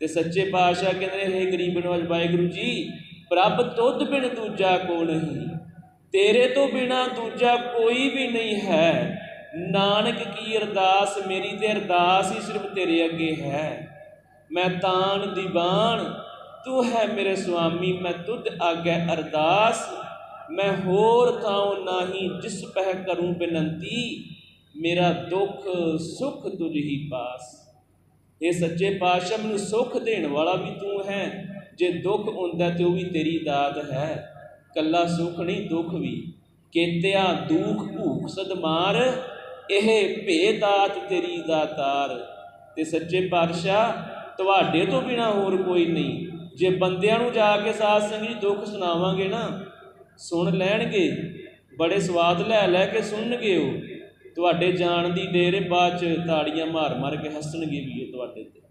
ਤੇ ਸੱਚੇ ਪਾਤਸ਼ਾਹ ਕਹਿੰਦੇ ਨੇ हे ਗਰੀਬ ਨਵਾਜ, ਵਾਹਿਗੁਰੂ ਜੀ, ਪ੍ਰਭ ਤੁਧ ਬਿਨ ਦੂਜਾ ਕੋ ਨਹੀਂ, ਤੇਰੇ ਤੋਂ ਬਿਨਾ ਦੂਜਾ ਕੋਈ ਵੀ ਨਹੀਂ ਹੈ। ਨਾਨਕ ਕੀ ਅਰਦਾਸ, ਮੇਰੀ ਤੇ ਅਰਦਾਸ ਹੀ ਸਿਰਫ ਤੇਰੇ ਅੱਗੇ ਹੈ। ਮੈਂ ਤਾਨ ਦੀਵਾਨ, ਤੂੰ ਹੈ ਮੇਰੇ ਸੁਆਮੀ, ਮੈਂ ਤੁਧ ਆਗੇ ਅਰਦਾਸ। ਮੈਂ ਹੋਰ ਥਾਉ ਨਾਹੀ, ਜਿਸ ਪਹਿ ਕਰੂੰ ਬੇਨੰਤੀ, ਮੇਰਾ ਦੁੱਖ ਸੁਖ ਤੁਝ ਹੀ ਪਾਸ। ਇਹ ਸੱਚੇ ਪਾਤਸ਼ਾਹ ਮੈਨੂੰ ਸੁੱਖ ਦੇਣ ਵਾਲਾ ਵੀ ਤੂੰ ਹੈ, ਜੇ ਦੁੱਖ ਹੁੰਦਾ ਤੇ ਉਹ ਵੀ ਤੇਰੀ ਦਾਤ ਹੈ। ਕੱਲਾ ਸੁੱਖ ਨਹੀਂ, ਦੁੱਖ ਵੀ। ਕੇਤਿਆ ਦੁਖ ਭੂਖ ਸਦਮਾਰ ਇਹ ਭੇ ਦਾਤ ਤੇਰੀ ਦਾਤਾਰ। ਤੇ ਸੱਚੇ ਪਾਤਸ਼ਾਹ, ਤੁਹਾਡੇ ਤੋਂ ਬਿਨਾ ਹੋਰ ਕੋਈ ਨਹੀਂ। ਜੇ ਬੰਦਿਆਂ ਨੂੰ ਜਾ ਕੇ ਸਾਧ ਸੰਗਤ ਜੀ ਦੁੱਖ ਸੁਣਾਵਾਂਗੇ ਨਾ, ਸੁਣ ਲੈਣਗੇ। ਬੜੇ ਸਵਾਦ ਲੈ ਲੈ ਕੇ ਸੁਣਨਗੇ ਉਹ। ਤੁਹਾਡੇ ਜਾਣ ਦੀ ਦੇਰ ਬਾਅਦ ਚ ਤਾੜੀਆਂ ਮਾਰ ਮਾਰ ਕੇ ਹੱਸਣਗੇ ਵੀ ਇਹ ਤੁਹਾਡੇ ਤੇ।